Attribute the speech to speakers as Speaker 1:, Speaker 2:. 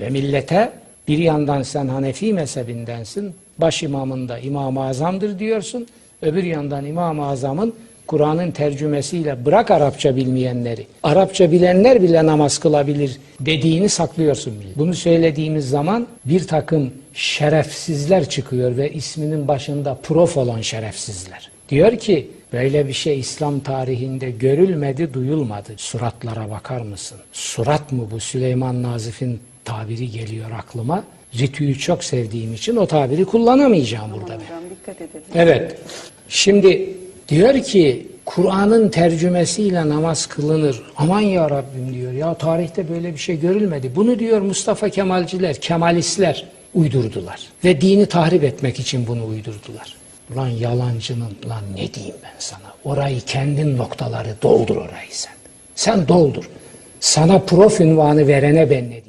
Speaker 1: Ve millete bir yandan sen Hanefi mezhebindensin, baş imamında İmam-ı Azam'dır diyorsun, öbür yandan İmam-ı Azam'ın Kur'an'ın tercümesiyle bırak Arapça bilmeyenleri, Arapça bilenler bile namaz kılabilir dediğini saklıyorsun. Bunu söylediğimiz zaman bir takım şerefsizler çıkıyor ve isminin başında prof olan şerefsizler. Diyor ki böyle bir şey İslam tarihinde görülmedi, duyulmadı. Suratlara bakar mısın? Surat mı bu? Süleyman Nazif'in tabiri geliyor aklıma. Ritüyü çok sevdiğim için o tabiri kullanamayacağım burada ben.
Speaker 2: Dikkat edelim.
Speaker 1: Evet. Şimdi diyor ki Kur'an'ın tercümesiyle namaz kılınır. Aman ya Rabbim diyor. Ya tarihte böyle bir şey görülmedi. Bunu diyor Mustafa Kemalciler, Kemalistler uydurdular. Ve dini tahrip etmek için bunu uydurdular. Lan yalancının lan ne diyeyim ben sana? Orayı kendin noktaları doldur orayı sen. Sen doldur. Sana prof ünvanı verene ben ne diyeyim?